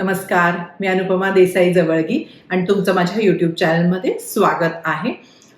नमस्कार मी अनुपमा देसाई जवळगी आणि तुमचं माझ्या युट्यूब चॅनलमध्ये स्वागत आहे.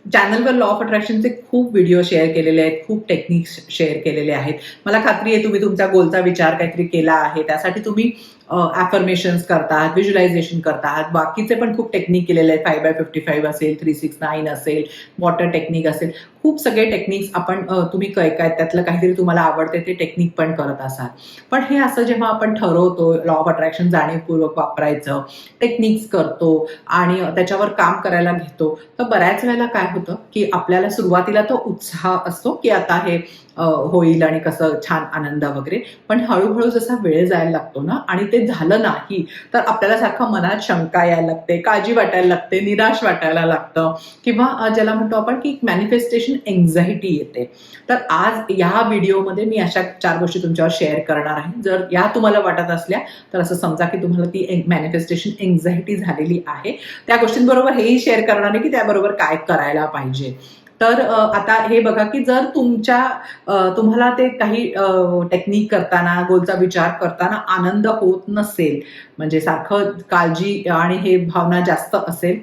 चॅनलवर लॉ ऑफ अट्रॅक्शनचे खूप व्हिडिओ शेअर केलेले आहेत खूप टेक्निक्स शेअर केलेले आहेत. मला खात्री आहे तुम्ही तुमचा गोलचा विचार काहीतरी केला आहे त्यासाठी तुम्ही ॲफर्मेशन्स करतात व्हिज्युलायझेशन करतात. बाकीचे पण खूप टेक्निक केलेले आहेत. फाईव्ह बाय फिफ्टी फाईव्ह असेल थ्री सिक्स नाईन असेल वॉटर टेक्निक असेल. खूप सगळे टेक्निक्स आपण तुम्ही काय काय त्यातलं काहीतरी तुम्हाला आवडते ते टेक्निक पण करत असाल. पण हे असं जेव्हा आपण ठरवतो लॉ ऑफ अट्रॅक्शन जाणीवपूर्वक वापरायचं टेक्निक्स करतो आणि त्याच्यावर काम करायला घेतो तर बऱ्याच वेळेला काय होतं की आपल्याला सुरुवातीला तो उत्साह असतो की आता हे होईल आणि कसं छान आनंद वगैरे. पण हळूहळू जसा वेळ जायला लागतो ना आणि ते झालं नाही तर आपल्याला सारखं मनात शंका यायला लागते काळजी वाटायला लागते निराश वाटायला लागतं. किंवा ज्याला म्हणतो आपण की मॅनिफेस्टेशन एन्झायटी येते. तर आज या व्हिडिओमध्ये मी अशा चार गोष्टी तुमच्यावर शेअर करणार आहे. जर या तुम्हाला वाटत असल्या तर असं समजा की तुम्हाला ती मॅनिफेस्टेशन एन्झायटी झालेली आहे. त्या गोष्टींबरोबर हेही शेअर करणार आहे की त्याबरोबर काय करायला पाहिजे. तर आता हे बघा की जर तुमच्या तुम्हाला ते काही टेक्निक करताना गोलचा विचार करताना आनंद होत नसेल म्हणजे सारखं काळजी आणि हे भावना जास्त असेल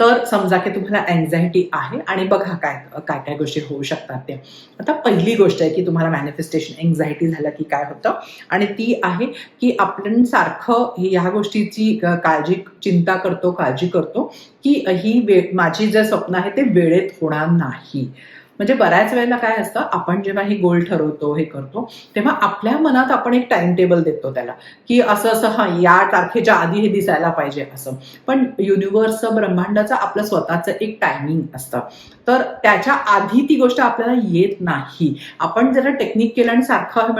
तर समजा की तुम्हाला अँझायटी आहे आणि बघा काय काय काय गोष्टी होऊ शकतात ते आता पहिली गोष्ट आहे की तुम्हाला मॅनिफेस्टेशन एन्झायटी झालं की काय होतं? आणि ती आहे की आपण सारखं ह्या गोष्टीची काळजी चिंता करतो काळजी करतो की ही वे माझी जे स्वप्न आहे ते वेळेत होणार नाही. म्हणजे बऱ्याच वेळेला काय असतं आपण जेव्हा हे गोल ठरवतो हे करतो तेव्हा आपल्या मनात आपण एक टाइम टेबल देतो त्याला की असं असं हा या तारखेच्या आधी हे दिसायला पाहिजे असं. पण युनिव्हर्सचं ब्रह्मांडाचं आपलं स्वतःचं एक टायमिंग असतं. तर त्याच्या आधी ती गोष्ट आपल्याला येत नाही. आपण जरा टेक्निक केलं आणि सारखं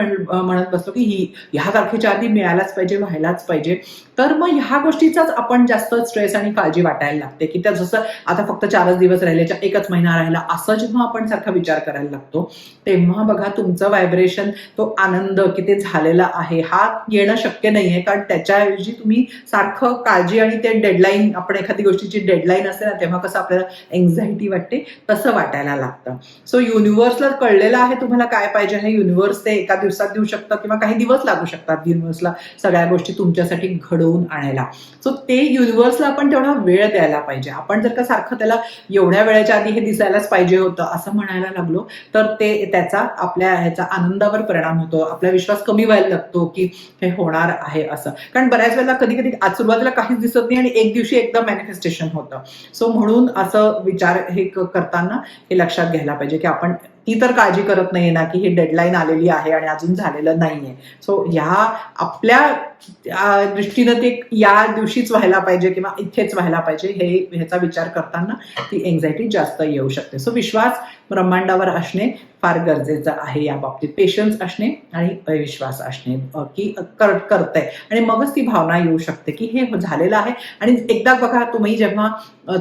म्हणत बसतो की ही ह्या तारखेच्या आधी मिळायलाच पाहिजे व्हायलाच पाहिजे. तर मग ह्या गोष्टीचाच आपण जास्त स्ट्रेस आणि काळजी वाटायला लागते की त्या जसं आता फक्त चारच दिवस राहिले एकच महिना राहिला असं जेव्हा आपण सारखा विचार करायला लागतो. तेव्हा बघा तुमचं व्हायब्रेशन तो आनंद किती ते झालेला आहे. हा येणं शक्य नाहीये कारण त्याच्याऐवजी तुम्ही सारखं काळजी आणि ते डेडलाईन आपण एखादी गोष्टीची डेडलाईन असते ना तेव्हा कसं आपल्याला एन्झायटी वाटते तसं वाटायला लागतं. सो युनिव्हर्सला कळलेलं आहे तुम्हाला काय पाहिजे हे युनिव्हर्स ते एका दिवसात देऊ शकतं किंवा काही दिवस लागू शकतात युनिव्हर्सला सगळ्या गोष्टी तुमच्यासाठी घडवून आणायला. सो ते युनिव्हर्सला आपण तेवढा वेळ द्यायला पाहिजे. आपण जर का सारखं त्याला एवढ्या वेळेच्या आधी हे दिसायलाच पाहिजे होतं असं म्हणायला लागलो तर ते त्याचा आपल्या ह्याचा आनंदावर परिणाम होतो. आपला विश्वास कमी व्हायला लागतो की हे होणार आहे असं. कारण बऱ्याच वेळेला कधी कधी आज सुरुवातीला काहीच दिसत नाही आणि एक दिवशी एकदम मॅनिफेस्टेशन होतं. सो म्हणून असं विचार हे करताना हे लक्षात घ्यायला पाहिजे की आपण ती तर काळजी करत नाही ना की ही डेडलाईन आलेली आहे आणि अजून झालेलं नाहीये. सो ह्या आपल्या दृष्टीनं ते या दिवशीच व्हायला पाहिजे किंवा इथेच व्हायला पाहिजे हे ह्याचा विचार करताना ती एन्झायटी जास्त येऊ शकते. सो विश्वास ब्रह्मांडावर असणे फार गरजेचं आहे या बाबतीत. पेशन्स असणे आणि विश्वास असणे की कर करतंय. आणि मगच ती भावना येऊ शकते की हे झालेलं आहे. आणि एकदा बघा तुम्ही जेव्हा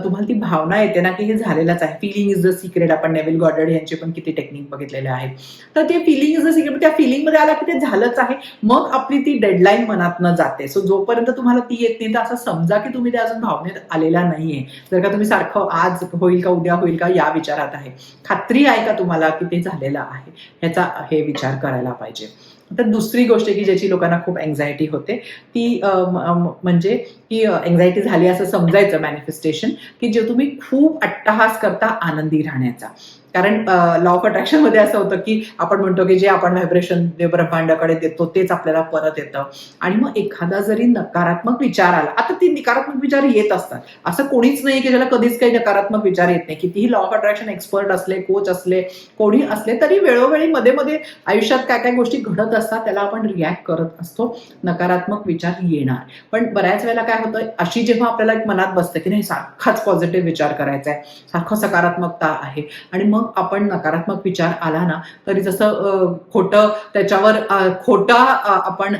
तुम्हाला ती भावना येते ना की हे झालेलंच आहे. फिलिंग इज द सिक्रेट आपण नेविल गॉडर्ड यांचे पण किती टेक्निक बघितलेले आहे तर ते फिलिंग इज द सिक्रेट त्या फिलिंगमध्ये आला की ते झालंच आहे. मग आपली ती डेडलाईन मनातनं जाते. सो जोपर्यंत तुम्हाला ती येत नाही तर असं समजा की तुम्ही त्या अजून भावनेत आलेला नाहीये. जर का तुम्ही सारखं आज होईल का उद्या होईल का या विचारात आहे. खात्री आहे का तुम्हाला की ते झालेला आहे. ह्याचा हे विचार करायला पाहिजे. तर दुसरी गोष्ट की ज्याची लोकांना खूप एन्झायटी होते ती म्हणजे की एन्झायटी झाली असं समजायचं मॅनिफेस्टेशन की जे तुम्ही खूप अट्टहास करता आनंदी राहण्याचा. कारण लॉ ऑफ अट्रॅक्शनमध्ये असं होतं की आपण म्हणतो की जे आपण व्हायब्रेशन ब्रह्मांडाकडे देतो तेच आपल्याला परत येतं. आणि मग एखादा जरी नकारात्मक विचार आला आता ती नकारात्मक विचार येत असतात. असं कोणीच नाही की ज्याला कधीच काही नकारात्मक विचार येत नाही. कितीही लॉ ऑफ अट्रॅक्शन एक्सपर्ट असले कोच असले कोणी असले तरी वेळोवेळी मध्ये मध्ये आयुष्यात काय काय गोष्टी घडत असतात त्याला आपण रिॲक्ट करत असतो. नकारात्मक विचार येणार. पण बऱ्याच वेळेला काय होतं अशी जेव्हा आपल्याला एक मनात बसतं की नाही सारखाच पॉझिटिव्ह विचार करायचा आहे सारखं सकारात्मकता आहे. आणि मग मग आपण नकारात्मक विचार आला ना तरी जसं खोटं त्याच्यावर खोटा आपण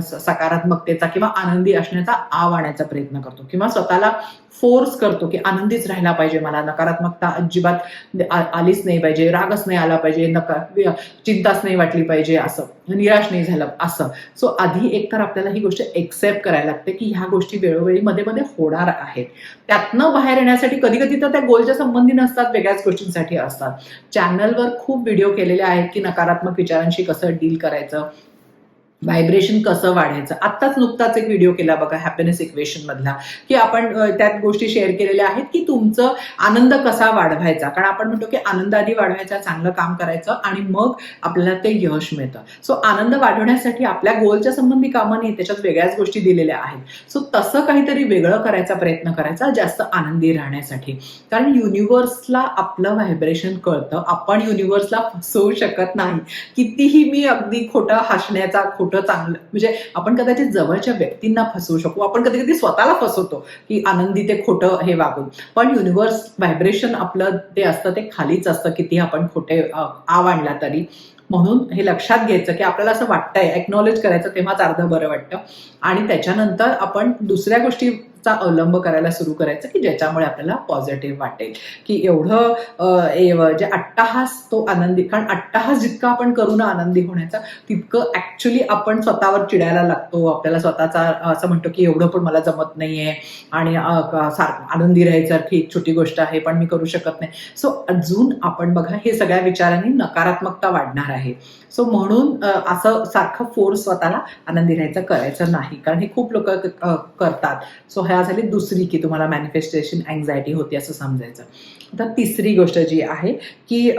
सकारात्मकतेचा किंवा आनंदी असण्याचा आव आणायचा प्रयत्न करतो. किंवा स्वतःला फोर्स करतो की आनंदीच राहिला पाहिजे मला नकारात्मकता अजिबात आलीच नाही पाहिजे रागच नाही आला पाहिजे नका चिंताच नाही वाटली पाहिजे असं निराश नाही झालं असं. सो आधी एकतर आपल्याला ही गोष्ट एक्सेप्ट करायला लागते की ह्या गोष्टी वेळोवेळी मध्ये मध्ये होणार आहेत. त्यातनं बाहेर येण्यासाठी कधी कधी तर त्या गोलच्या संबंधी नसतात वेगळ्याच गोष्टींसाठी असतात. चॅनलवर खूप व्हिडिओ केलेले आहेत की नकारात्मक विचारांशी कसं डील करायचं व्हायब्रेशन कसं वाढायचं? आत्ताच नुकताच एक व्हिडिओ केला बघा हॅपीनेस इक्वेशन मधला की आपण त्यात गोष्टी शेअर केलेल्या आहेत की तुमचं आनंद कसा वाढवायचा? कारण आपण म्हणतो की आनंद आधी वाढवायचा चांगलं काम करायचं आणि मग आपल्याला ते यश मिळतं. सो आनंद वाढवण्यासाठी आपल्या गोलच्या संबंधी कामांनी त्याच्यात वेगळ्याच गोष्टी दिलेल्या आहेत. सो तसं काहीतरी वेगळं करायचा प्रयत्न करायचा जास्त आनंदी राहण्यासाठी. कारण युनिव्हर्सला आपलं व्हायब्रेशन कळतं. आपण युनिव्हर्सला फसवू शकत नाही. कितीही मी अगदी खोटं हसण्याचा खोटं चांगलं म्हणजे आपण कदाचित जवळच्या व्यक्तींना फसवू शकू. आपण कधी कधी स्वतःला फसवतो की आनंदी ते खोटं हे वागून. पण युनिव्हर्स व्हायब्रेशन आपलं ते असतं ते खालीच असतं किती आपण खोटे आव आणला तरी. म्हणून हे लक्षात घ्यायचं की आपल्याला असं वाटतंय एक्नॉलेज करायचं तेव्हाच अर्ध बरं वाटतं. आणि त्याच्यानंतर आपण दुसऱ्या गोष्टी चा अवलंब करायला सुरू करायचं की ज्याच्यामुळे आपल्याला पॉझिटिव्ह वाटेल. की एवढं जे अट्टाहास तो आनंदी कारण अट्टाहास जितका आपण करू ना आनंदी होण्याचा तितकं ऍक्च्युली आपण स्वतःवर चिडायला लागतो. आपल्याला स्वतःचा असं म्हणतो की एवढं पण मला जमत नाहीये. आणि आनंदी राहायसारखी एक छोटी गोष्ट आहे पण मी करू शकत नाही. सो अजून आपण बघा हे सगळ्या विचारांनी नकारात्मकता वाढणार आहे. सो म्हणून असं सारखं फोर्स स्वतःला आनंदी राहायचं करायचं नाही. कारण हे खूप लोक करतात. सो ह्या झाली दुसरी की तुम्हाला मॅनिफेस्टेशन अँझायटी होती असं समजायचं. आता तिसरी गोष्ट जी आहे की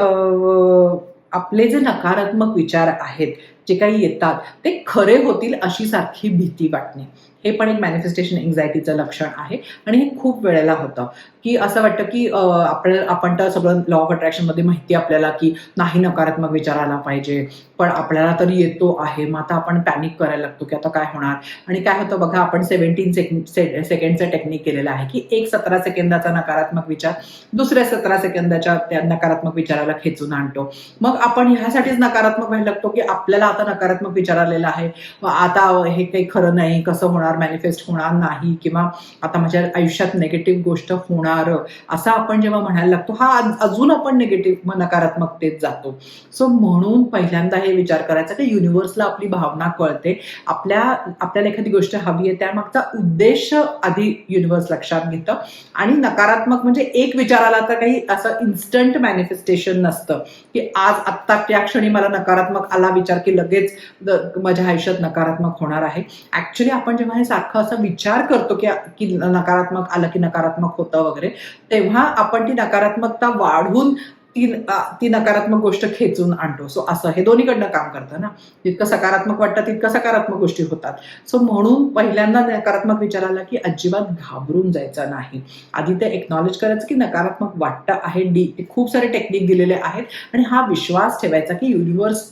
आपले जे नकारात्मक विचार आहेत जे काही येतात ते खरे होतील अशी सारखी भीती वाटणे. हे पण एक मॅनिफेस्टेशन एन्झायटीचं लक्षण आहे. आणि हे खूप वेळेला होतं. की असं वाटतं की आपण आपण तर सगळं लॉ ऑफ अट्रॅक्शनमध्ये माहिती आपल्याला की नाही नकारात्मक विचार आला पाहिजे. पण आपल्याला तरी येतो आहे. मग आता आपण पॅनिक करायला लागतो की आता काय होणार? आणि काय होतं बघा आपण सेव्हन्टीन सेकंड सेकंडचं टेक्निक केलेलं आहे की एक सतरा सेकंदाचा नकारात्मक विचार दुसऱ्या सतरा सेकंदाच्या त्या नकारात्मक विचाराला खेचून आणतो. मग आपण ह्यासाठीच नकारात्मक व्हायला लागतो की आपल्याला आता नकारात्मक विचार आलेला आहे. मग आता हे काही खरं नाही कसं होणार मॅनिफेस्ट होणार नाही किंवा आता माझ्या आयुष्यात नेगेटिव्ह गोष्ट होणार. असं आपण जेव्हा म्हणायला लागतो हा अजून आपण निगेटिव्ह नकारात्मकतेत जातो. सो म्हणून पहिल्यांदा हे विचार करायचा की युनिव्हर्सला आपली भावना कळते. आपल्या आपल्याला एखादी गोष्ट हवी आहे त्यामागचा उद्देश आधी युनिव्हर्स लक्षात घेतं. आणि नकारात्मक म्हणजे एक विचार आला तर काही असं इन्स्टंट मॅनिफेस्टेशन नसतं. की आज आत्ता त्या क्षणी मला नकारात्मक आला विचार केला लगेच माझ्या आयुष्यात नकारात्मक होणार आहे. ऍक्च्युली आपण जेव्हा हे सारखं असं विचार करतो की की नकारात्मक आलं की नकारात्मक होतं वगैरे तेव्हा आपण ती नकारात्मकता वाढवून ती ती नकारात्मक गोष्ट खेचून आणतो. सो असं हे दोन्हीकडनं काम करतं ना. जितकं सकारात्मक वाटतं तितकं सकारात्मक गोष्टी होतात. सो म्हणून पहिल्यांदा नकारात्मक विचार आला की अजिबात घाबरून जायचं नाही. आधी ते एक्नॉलेज करायचं की नकारात्मक वाटतं आहे. डी खूप सारे टेक्निक दिलेले आहेत. आणि हा विश्वास ठेवायचा की युनिव्हर्स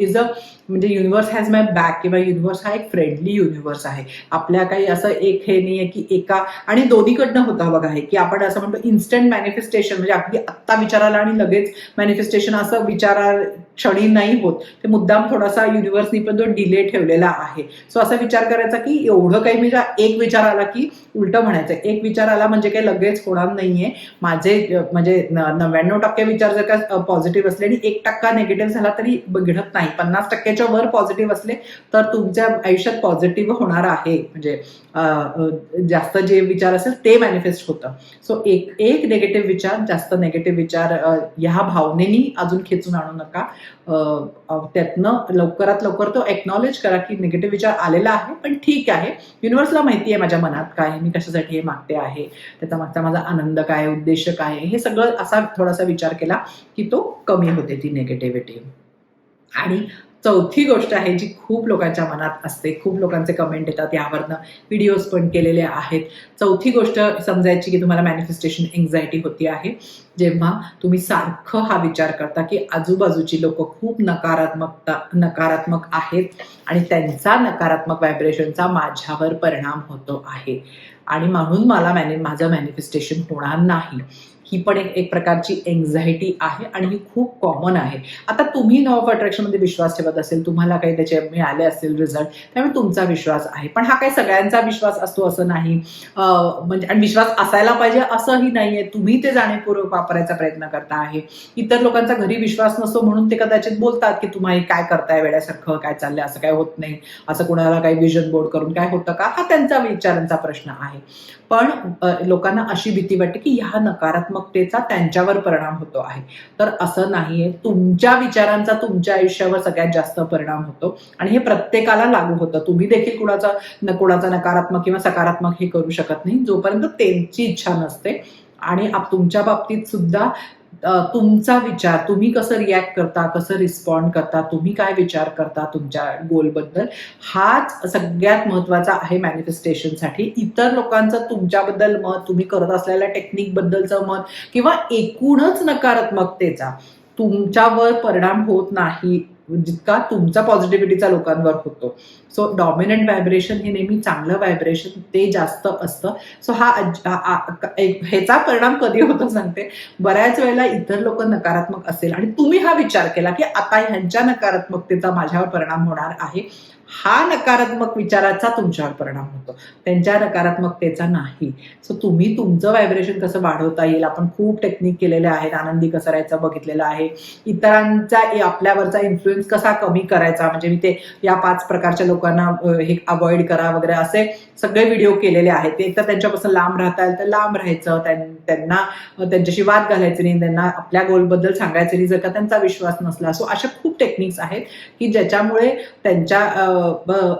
इज अ म्हणजे युनिव्हर्स हॅज माय बॅक किंवा युनिव्हर्स हा एक फ्रेंडली युनिव्हर्स आहे. आपल्या काही असं एक हे नाही आहे की एका आणि दोन्हीकडनं होतं बघा हे की आपण असं म्हणतो इन्स्टंट मॅनिफेस्टेशन म्हणजे अगदी आत्ता विचाराला आणि लगेच मॅनिफेस्टेशन असं विचारा क्षणी नाही होत. ते मुद्दाम थोडासा युनिव्हर्सनी पण तो डिले ठेवलेला आहे. सो असा विचार करायचा की एवढं काही मी एक विचार आला की उलट म्हणायचं. एक विचार आला म्हणजे काही लगेच होणार नाहीये. माझे म्हणजे नव्याण्णव टक्के विचार जर का पॉझिटिव्ह असले आणि एक टक्का निगेटिव्ह झाला तरी घडत नाही. पन्नास टक्क्याच्या वर पॉझिटिव्ह असले तर तुमच्या आयुष्यात पॉझिटिव्ह होणार आहे. म्हणजे जास्त जे विचार असेल ते मॅनिफेस्ट होतं. सो एक एक निगेटिव्ह विचार जास्त निगेटिव्ह विचार ह्या भावनेनी अजून खेचून आणू नका. त्यातनं लवकरात लवकर तो एक्नॉलेज करा की निगेटिव्ह विचार आलेला आहे पण ठीक आहे. युनिव्हर्सला माहिती आहे माझ्या मनात काय मी कशासाठी हे मागते आहे त्याचा मागचा माझा आनंद काय उद्देश काय आहे, हे सगळं असा थोडासा विचार केला की तो कमी होते ती निगेटिव्हिटी आणि चौथी गोष्ट आहे जी खूप लोकांच्या मनात असते. खूप लोकांचे कमेंट येतात. यावरनं व्हिडिओज पण केलेले आहेत. चौथी गोष्ट समजायची की तुम्हाला मॅनिफेस्टेशन एन्झायटी होती आहे. जेव्हा तुम्ही सारखं हा विचार करता की आजूबाजूची लोक खूप नकारात्मकता नकारात्मक आहेत आणि त्यांचा नकारात्मक व्हायब्रेशनचा माझ्यावर परिणाम होतो आहे. आणि म्हणून मला मॅनि माझं मॅनिफेस्टेशन होणार नाही. ही पण एक एक प्रकारची एन्झायटी आहे आणि ही खूप कॉमन आहे. आता तुम्ही लॉ ऑफ अट्रॅक्शनमध्ये विश्वास ठेवत असेल तुम्हाला काही त्याचे मिळाले असेल रिझल्ट त्यामुळे तुमचा विश्वास आहे. पण हा काही सगळ्यांचा विश्वास असतो असं नाही. म्हणजे आणि विश्वास असायला पाहिजे असंही नाहीये. तुम्ही ते जाणीवपूर्वक वापरायचा प्रयत्न करता आहे. इतर लोकांचा घरी विश्वास नसतो म्हणून ते कदाचित बोलतात की तुम्हाला काय करताय वेड्यासारखं? काय चाललंय? असं काय होत नाही. असं कुणाला काही विजन बोर्ड करून काय होतं का? हा त्यांचा विचारांचा प्रश्न आहे. पण लोकांना अशी भीती वाटते की ह्या नकारात्मक नकारात्मकतेचा त्यांच्यावर परिणाम होतो आहे. तर असं नाहीये. तुमच्या विचारांचा तुमच्या आयुष्यावर सगळ्यात जास्त परिणाम होतो. आणि हे प्रत्येकाला लागू होतं. तुम्ही देखील कुणाचा न कुणाचा नकारात्मक किंवा सकारात्मक हे करू शकत नाही. जोपर्यंत त्यांची इच्छा नसते. आणि तुमच्या बाबतीत सुद्धा तुमचा विचार तुम्ही कसं रिॲक्ट करता कसं रिस्पॉन्ड करता तुम्ही काय विचार करता तुमच्या गोलबद्दल हाच सगळ्यात महत्त्वाचा आहे मॅनिफेस्टेशनसाठी इतर लोकांचं तुमच्याबद्दल मत तुम्ही करत असलेल्या टेक्निकबद्दलचं मत किंवा एकूणच नकारात्मकतेचा तुमच्यावर परिणाम होत नाही जितका तुमचा पॉझिटिव्हिटीचा लोकांवर होतो. सो डॉमिनंट व्हायब्रेशन हे नेहमी चांगलं व्हायब्रेशन ते जास्त असतं. सो हा ह्याचा परिणाम कधी होतो सांगते. बऱ्याच वेळेला इतर लोक नकारात्मक असेल आणि तुम्ही हा विचार केला की आता ह्यांच्या नकारात्मकतेचा माझ्यावर परिणाम होणार आहे. हा नकारात्मक विचाराचा तुमच्यावर परिणाम होतो. त्यांच्या नकारात्मकतेचा नाही. सो तुम्ही तुमचं व्हायब्रेशन कसं वाढवता येईल? आपण खूप टेक्निक केलेले आहेत. आनंदी कसं राहायचं बघितलेलं आहे. इतरांचा आपल्यावरचा इन्फ्लुएन्स कसा कमी करायचा? म्हणजे मी ते या पाच प्रकारच्या लोकांना हे अवॉइड करा वगैरे असे सगळे व्हिडिओ केलेले आहेत. ते एकतर त्यांच्यापासून लांब राहता येईल तर लांब राहायचं. त्यांना त्यांच्याशी वाद घालायचे नाही. त्यांना आपल्या गोलबद्दल सांगायचं नाही. जर का त्यांचा विश्वास नसला. सो अशा खूप टेक्निक्स आहेत की ज्याच्यामुळे त्यांच्या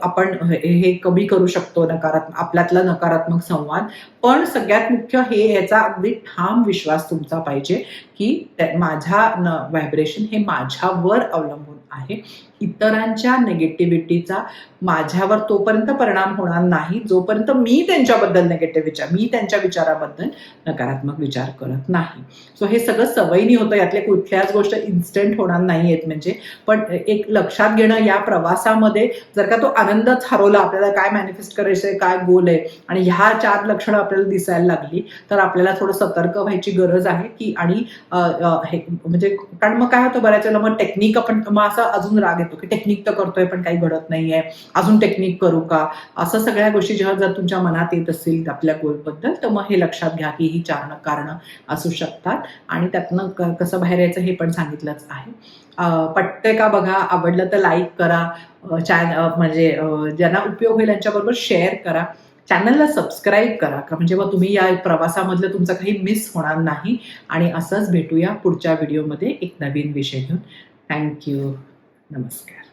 आपण हे कमी करू शकतो नकारात्मक आपल्यातला नकारात्मक संवाद. पण सगळ्यात मुख्य हे याचा अगदी ठाम विश्वास तुमचा पाहिजे की माझ्या व्हायब्रेशन हे माझ्यावर अवलंबून आहे. इतरांच्या नेगेटिव्हिटीचा माझ्यावर तोपर्यंत परिणाम होणार नाही जोपर्यंत मी त्यांच्याबद्दल नेगेटिव्ह विचार मी त्यांच्या विचाराबद्दल नकारात्मक विचार करत नाही. सो हे सगळं सवयीनी होतं यातले कुठल्याच गोष्ट इन्स्टंट होणार नाही आहेत म्हणजे. पण एक लक्षात घेणं या प्रवासामध्ये जर का तो आनंदच हरवला आपल्याला काय मॅनिफेस्ट करायचं आहे काय गोल आहे आणि ह्या चार लक्षणं आपल्याला दिसायला लागली तर आपल्याला थोडं सतर्क व्हायची गरज आहे की आणि हे म्हणजे कारण मग काय होतं बऱ्याच वेळेला मग टेक्निक आपण मग असं अजून राग येतो की टेक्निक तर करतोय पण काही घडत नाहीये. अजून टेक्निक करू का? असं सगळ्या गोष्टी जेव्हा जर तुमच्या मनात येत असतील आपल्या गोलबद्दल तर मग हे लक्षात घ्या की ही चार कारणं असू शकतात. आणि त्यातनं कसं बाहेर यायचं हे पण सांगितलंच आहे. पटते का बघा? आवडलं तर लाईक करा. चॅन म्हणजे ज्यांना उपयोग होईल यांच्याबरोबर शेअर करा. चॅनलला सबस्क्राईब करा. का म्हणजे मग तुम्ही या प्रवासामधलं तुमचं काही मिस होणार नाही. आणि असंच भेटूया पुढच्या व्हिडिओमध्ये एक नवीन विषय घेऊन. थँक्यू नमस्कार